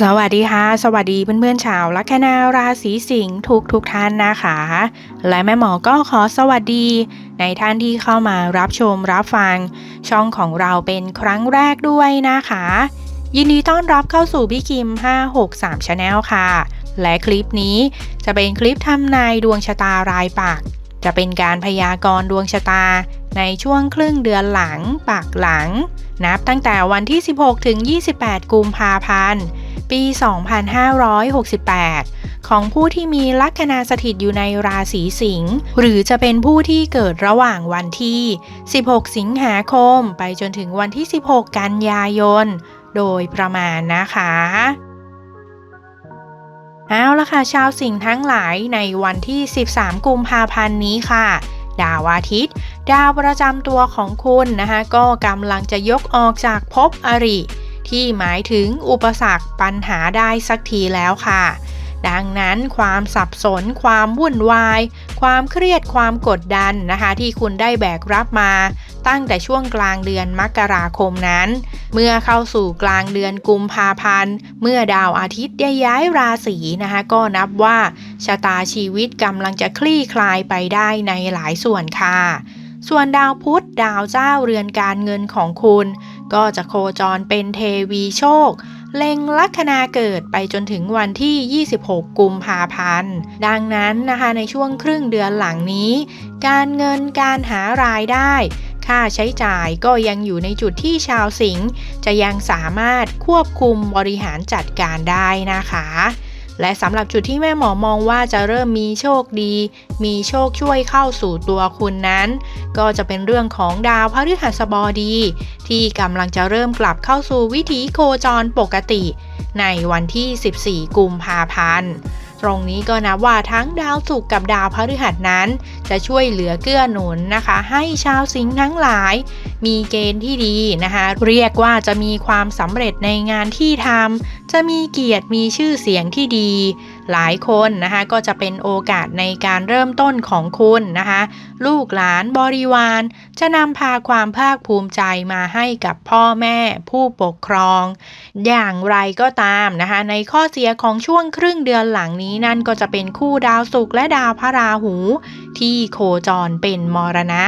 สวัสดีค่ะ สวัสดีเพื่อนๆชาวลัคนาราศีสิงห์ทุกทุกท่านนะคะ และแม่หมอก็ขอสวัสดี ในท่านที่เข้ามารับชมรับฟัง ช่องของเราเป็นครั้งแรกด้วยนะคะ ยินดีต้อนรับเข้าสู่พี่คิม 563 Channel ค่ะ และคลิปนี้จะเป็นคลิปทำนายดวงชะตารายปัก จะเป็นการพยากรณ์ดวงชะตาในช่วงครึ่งเดือนหลังปักหลัง นับตั้งแต่วันที่ 16 ถึง 28 กุมภาพันธ์ ปี 2568 ของผู้ที่มีลัคนาสถิตอยู่ในราศีสิงห์หรือจะเป็นผู้ที่เกิดระหว่างวันที่ 16 สิงหาคม ไปจนถึงวันที่ 16 กันยายน โดยประมาณนะคะ เอาละค่ะ ชาวสิงห์ทั้งหลายในวันที่ 13 กุมภาพันธ์นี้ค่ะ ดาวอาทิตย์ ดาวประจำตัวของคุณนะคะ ก็กำลังจะยกออกจากภพอริ ที่หมายถึงอุปสรรคปัญหาได้สักทีแล้วค่ะ ดังนั้นความสับสน ความวุ่นวาย ความเครียดความกดดันนะคะ ที่คุณได้แบกรับมา ตั้งแต่ช่วงกลางเดือนมกราคมนั้น เมื่อเข้าสู่กลางเดือนกุมภาพันธ์ เมื่อดาวอาทิตย์ได้ย้ายราศีนะคะ ก็นับว่าชะตาชีวิตกำลังจะคลี่คลายไปได้ในหลายส่วนค่ะส่วนดาวพุธดาวเจ้าเรือนการเงินของคุณ ก็จะโคจรเป็นเทวีโชค เล็งลัคนาเกิดไปจนถึงวันที่ 26 กุมภาพันธ์ ดังนั้นนะคะในช่วงครึ่งเดือนหลังนี้ การเงินการหารายได้ ค่าใช้จ่ายก็ยังอยู่ในจุดที่ชาวสิงห์จะยังสามารถควบคุมบริหารจัดการได้นะคะ และสำหรับจุดที่แม่หมอมองว่าจะเริ่มมีโชคดี มีโชคช่วยเข้าสู่ตัวคุณนั้น ก็จะเป็นเรื่องของดาวพฤหัสบดี ที่กำลังจะเริ่มกลับเข้าสู่วิถีโคจรปกติ ในวันที่ 14 กุมภาพันธ์ ตรงนี้ก็นับว่าทั้งดาวศุกร์กับดาวพฤหัสนั้น จะช่วยเหลือเกื้อหนุนนะคะ ให้ชาวสิงห์ทั้งหลาย มีเกณฑ์ที่ดีนะคะ เรียกว่าจะมีความสำเร็จในงานที่ทำจะมีเกียรติมีชื่อเสียงที่ดี หลายคนนะคะก็จะเป็นโอกาสในการเริ่มต้นของคุณนะคะ ลูกหลานบริวาร จะนำพาความภาคภูมิใจมาให้กับพ่อแม่ผู้ปกครอง อย่างไรก็ตามนะคะ ในข้อเสียของช่วงครึ่งเดือนหลังนี้นั่นก็จะเป็นคู่ดาวศุกร์และดาวพระราหู ที่โคจรเป็นมรณะ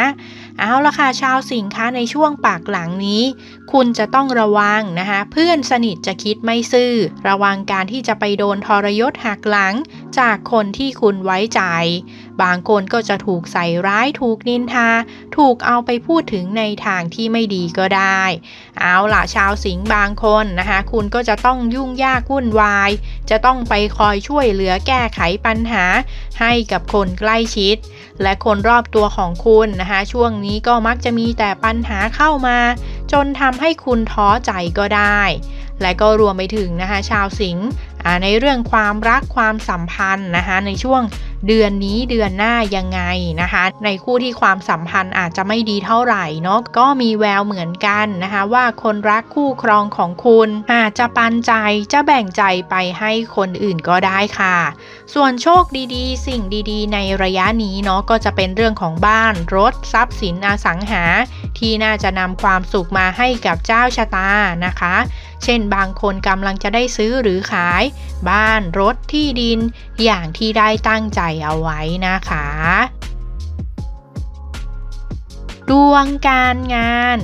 เอาละค่ะชาวสิงค้าในช่วงปากหลังนี้ คุณจะต้องระวังนะคะ เพื่อนสนิทจะคิดไม่ซื่อ ระวังการที่จะไปโดนทรยศหักหลัง จากคนที่คุณไว้ใจ บางคนก็จะถูกใส่ร้ายถูกนินทา ถูกเอาไปพูดถึงในทางที่ไม่ดีก็ได้ เอาล่ะชาวสิงห์บางคนนะคะ คุณก็จะต้องยุ่งยากวุ่นวาย จะต้องไปคอยช่วยเหลือแก้ไขปัญหา ให้กับคนใกล้ชิด และคนรอบตัวของคุณนะคะ ช่วงนี้ก็มักจะมีแต่ปัญหาเข้ามา จนทำให้คุณท้อใจก็ได้ และก็รวมไปถึงนะคะ ชาวสิงห์ในเรื่องความรักความสัมพันธ์นะคะในช่วง เดือนนี้เดือนหน้ายังไงนะคะ ในคู่ที่ความสัมพันธ์อาจจะไม่ดีเท่าไหร่เนาะก็มีแววเหมือนกันนะคะ ว่าคนรักคู่ครองของคุณอาจจะปันใจจะแบ่งใจไปให้คนอื่นก็ได้ค่ะ ส่วนโชคดีๆ สิ่งดีๆ ในระยะนี้เนาะก็จะเป็นเรื่องของบ้านรถทรัพย์สินอสังหา ที่น่าจะนำความสุขมาให้กับเจ้าชะตานะคะ เช่นบางคนกำลังจะได้ซื้อหรือขาย บ้านรถที่ดิน อย่างที่ได้ตั้งใจเอาไว้นะคะ ดวงการงาน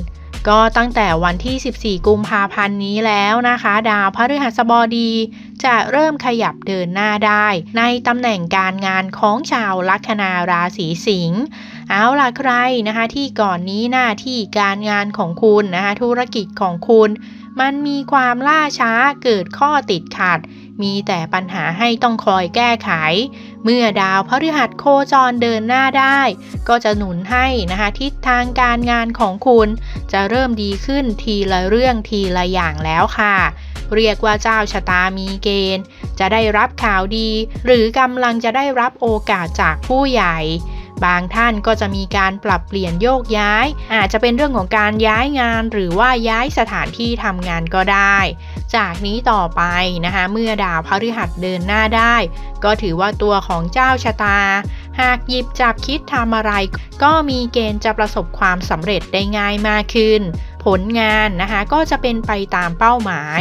ก็ตั้งแต่วันที่ 14 กุมภาพันธ์นี้แล้วนะคะ ดาวพฤหัสบดี จะเริ่มขยับเดินหน้าได้ ในตำแหน่งการงานของชาวลัคนาราศีสิงห์เอาล่ะใครนะคะที่ก่อนนี้หน้าที่การงานของคุณนะคะธุรกิจของคุณ มันมีความล่าช้าเกิดข้อติดขัด มีแต่ปัญหาให้ต้องคอยแก้ไข เมื่อดาวพฤหัสโคจรเดินหน้าได้ ก็จะหนุนให้นะคะทิศทางการงานของคุณ จะเริ่มดีขึ้นทีละเรื่องทีละอย่างแล้วค่ะ เรียกว่าเจ้าชะตามีเกณฑ์ จะได้รับข่าวดี หรือกำลังจะได้รับโอกาสจากผู้ใหญ่ บางท่านก็จะมีการปรับเปลี่ยนโยกย้าย อาจจะเป็นเรื่องของการย้ายงานหรือว่าย้ายสถานที่ทำงานก็ได้ จากนี้ต่อไปนะคะ เมื่อดาวพฤหัสเดินหน้าได้ ก็ถือว่าตัวของเจ้าชะตา หากหยิบจับคิดทำอะไร ก็มีเกณฑ์จะประสบความสำเร็จได้ง่ายมากขึ้น ผลงานนะคะก็จะเป็นไปตามเป้าหมาย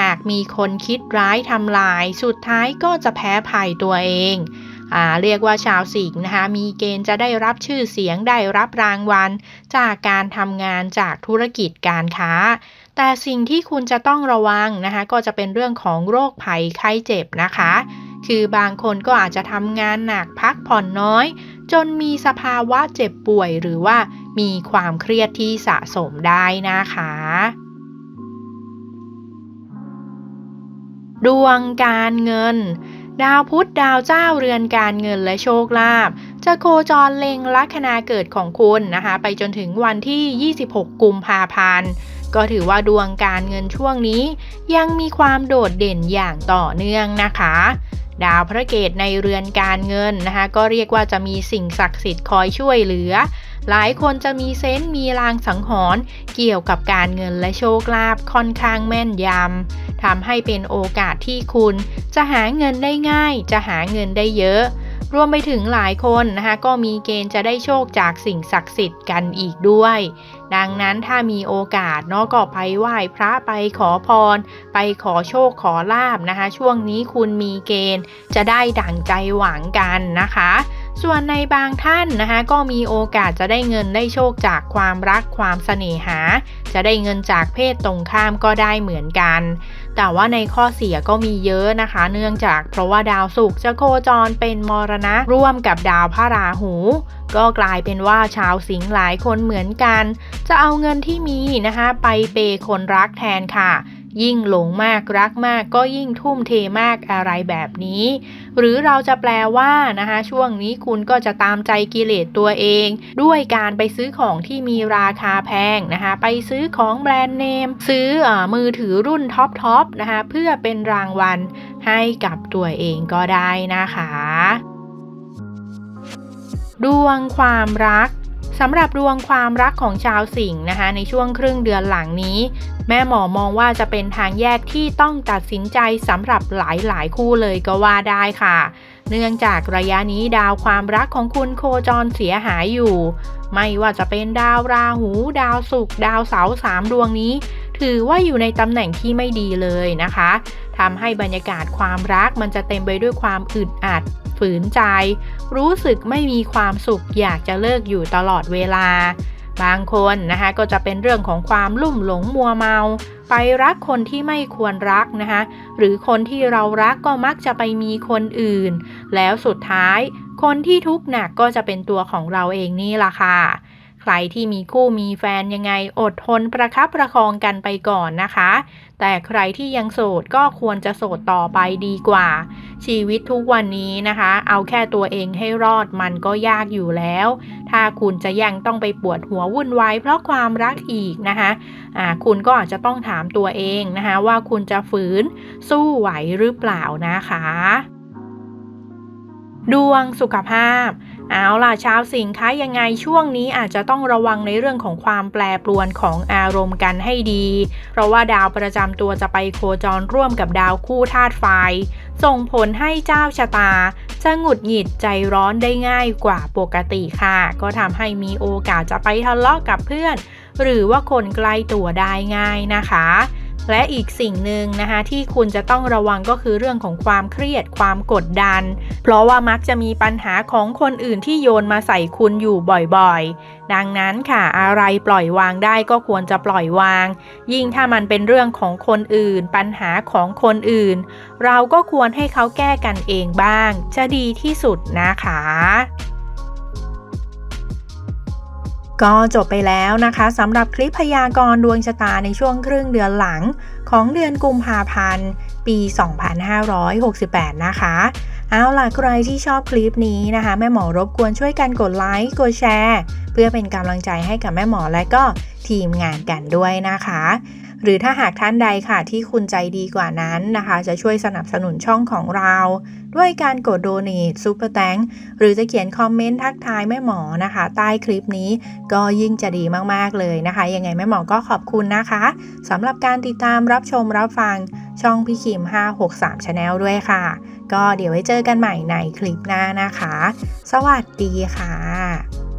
หากมีคนคิดร้ายทำลาย สุดท้ายก็จะแพ้ภัยตัวเอง เรียกว่าชาวสิงห์นะคะมีเกณฑ์จะได้รับชื่อเสียงได้รับรางวัล จากการทำงานจากธุรกิจการค้า แต่สิ่งที่คุณจะต้องระวังนะคะก็จะเป็นเรื่องของโรคภัยไข้เจ็บนะคะ คือบางคนก็อาจจะทำงานหนักพักผ่อนน้อย จนมีสภาวะเจ็บป่วยหรือว่ามีความเครียดที่สะสมได้นะคะดวงการเงิน ดาวพุธดาวเจ้าเรือนการเงินและโชคลาภจะโคจรเล็งลัคนาเกิดของคุณนะคะ ไปจนถึงวันที่ 26 กุมภาพันธ์ก็ถือว่าดวงการเงินช่วงนี้ ยังมีความโดดเด่นอย่างต่อเนื่องนะคะ ดาวพระเกตในเรือนการเงินนะคะ ก็เรียกว่าจะมีสิ่งศักดิ์สิทธิ์คอยช่วยเหลือ หลายคนจะมีเซนต์มีลางสังหรณ์เกี่ยวกับการเงินและโชคลาภค่อนข้างแม่นยำทำให้เป็นโอกาสที่คุณ จะหาเงินได้ง่าย จะหาเงินได้เยอะ รวมไปถึงหลายคนนะคะก็มีเกณฑ์จะได้โชคจากสิ่งศักดิ์สิทธิ์กันอีกด้วย ดังนั้นถ้ามีโอกาสเนาะก็ไปไหว้พระไปขอพร ไปขอโชคขอลาบนะคะ ช่วงนี้คุณมีเกณฑ์จะได้ดั่งใจหวังกันนะคะ ส่วนในบางท่านนะคะ ก็มีโอกาสจะได้เงินได้โชคจากความรักความเสน่หา จะได้เงินจากเพศตรงข้ามก็ได้เหมือนกัน แต่ว่าในข้อเสียก็มีเยอะนะคะ เนื่องจากเพราะว่าดาวศุกร์จะโคจรเป็นมรณะร่วมกับดาวพระราหู ก็กลายเป็นว่าชาวสิงห์หลายคนเหมือนกัน จะเอาเงินที่มีนะคะ ไปเปย์คนรักแทนค่ะ ยิ่งหลงมากรักมากก็ยิ่งทุ่มเทมากอะไรแบบนี้ หรือเราจะแปลว่านะคะ ช่วงนี้คุณก็จะตามใจกิเลสตัวเอง ด้วยการไปซื้อของที่มีราคาแพงนะคะ ไปซื้อของแบรนด์เนม ซื้ออมือถือรุ่นท็อปทอปนะคะ เพื่อเป็นรางวัลให้กับตัวเองก็ได้นะคะ ดวงความรัก สำหรับดวงความรักของชาวสิงห์นะคะ ในช่วงครึ่งเดือนหลังนี้ แม่หมอมองว่าจะเป็นทางแยกที่ต้องตัดสินใจสำหรับหลายๆ คู่เลยก็ว่าได้ค่ะ เนื่องจากระยะนี้ดาวความรักของคุณโคจรเสียหายอยู่ ไม่ว่าจะเป็นดาวราหู ดาวศุกร์ดาวเสาร์สามดวงนี้ ถือว่าอยู่ในตำแหน่งที่ไม่ดีเลยนะคะทำให้บรรยากาศความรักมันจะเต็มไปด้วยความอึดอัดฝืนใจ รู้สึกไม่มีความสุขอยากจะเลิกอยู่ตลอดเวลา บางคนนะคะก็จะเป็นเรื่องของความลุ่มหลงมัวเมา ไปรักคนที่ไม่ควรรักนะคะหรือคนที่เรารักก็มักจะไปมีคนอื่น แล้วสุดท้าย คนที่ทุกข์หนักก็จะเป็นตัวของเราเองนี่ล่ะค่ะ ใครที่มีคู่มีแฟนยังไงอดทนประคับประคองกันไปก่อนนะคะ แต่ใครที่ยังโสดก็ควรจะโสดต่อไปดีกว่า ชีวิตทุกวันนี้นะคะ เอาแค่ตัวเองให้รอดมันก็ยากอยู่แล้ว ถ้าคุณจะยังต้องไปปวดหัววุ่นวายเพราะความรักอีกนะคะอ่าคุณก็อาจจะต้องถามตัวเองนะคะ ว่าคุณจะฝืนสู้ไหวหรือเปล่านะคะ ดวงสุขภาพ เอาล่ะชาวสิงห์คะยังไงช่วงนี้อาจจะต้องระวังในเรื่องของความแปรปรวนของอารมณ์กันให้ดี เพราะว่าดาวประจำตัวจะไปโคจรร่วมกับดาวคู่ธาตุไฟ ส่งผลให้เจ้าชะตา จะหงุดหงิดใจร้อนได้ง่ายกว่าปกติค่ะ ก็ทำให้มีโอกาสจะไปทะเลาะกับเพื่อน หรือว่าคนใกล้ตัวได้ง่ายนะคะ และอีกสิ่งหนึ่งนะคะที่คุณจะต้องระวังก็คือเรื่องของความเครียดความกดดัน เพราะว่ามักจะมีปัญหาของคนอื่นที่โยนมาใส่คุณอยู่บ่อยๆ ดังนั้นค่ะอะไรปล่อยวางได้ก็ควรจะปล่อยวาง ยิ่งถ้ามันเป็นเรื่องของคนอื่น ปัญหาของคนอื่น เราก็ควรให้เขาแก้กันเองบ้าง จะดีที่สุดนะคะ ก็จบไปแล้วนะคะสำหรับคลิปพยากรณ์ดวงชะตาในช่วงครึ่งเดือนหลัง ของเดือนกุมภาพันธ์ ปี 2568 นะคะเอาล่ะใครที่ชอบคลิปนี้นะคะ แม่หมอรบกวนช่วยกันกดไลค์กดแชร์ เพื่อเป็นกำลังใจให้กับแม่หมอและก็ทีมงานกันด้วยนะคะ หรือถ้าหากท่านใดค่ะที่คุณใจดีกว่านั้นนะคะ จะช่วยสนับสนุนช่องของเรา ด้วยการกดโดเน t ซูเปอร์แตงหรือจะเขียนคอมเมนต์ทักทายแม่หมอนะคะ ใต้คลิปนี้ก็ยิ่งจะดีมาก ๆ เลยนะคะ ยังไงแม่หมอก็ขอบคุณนะคะสำหรับการติดตามรับชมรับฟังช่องพี่คิม 563 Channel ด้วยค่ะ ก็เดี๋ยวไว้เจอกันใหม่ในคลิปหน้านะคะ สวัสดีค่ะ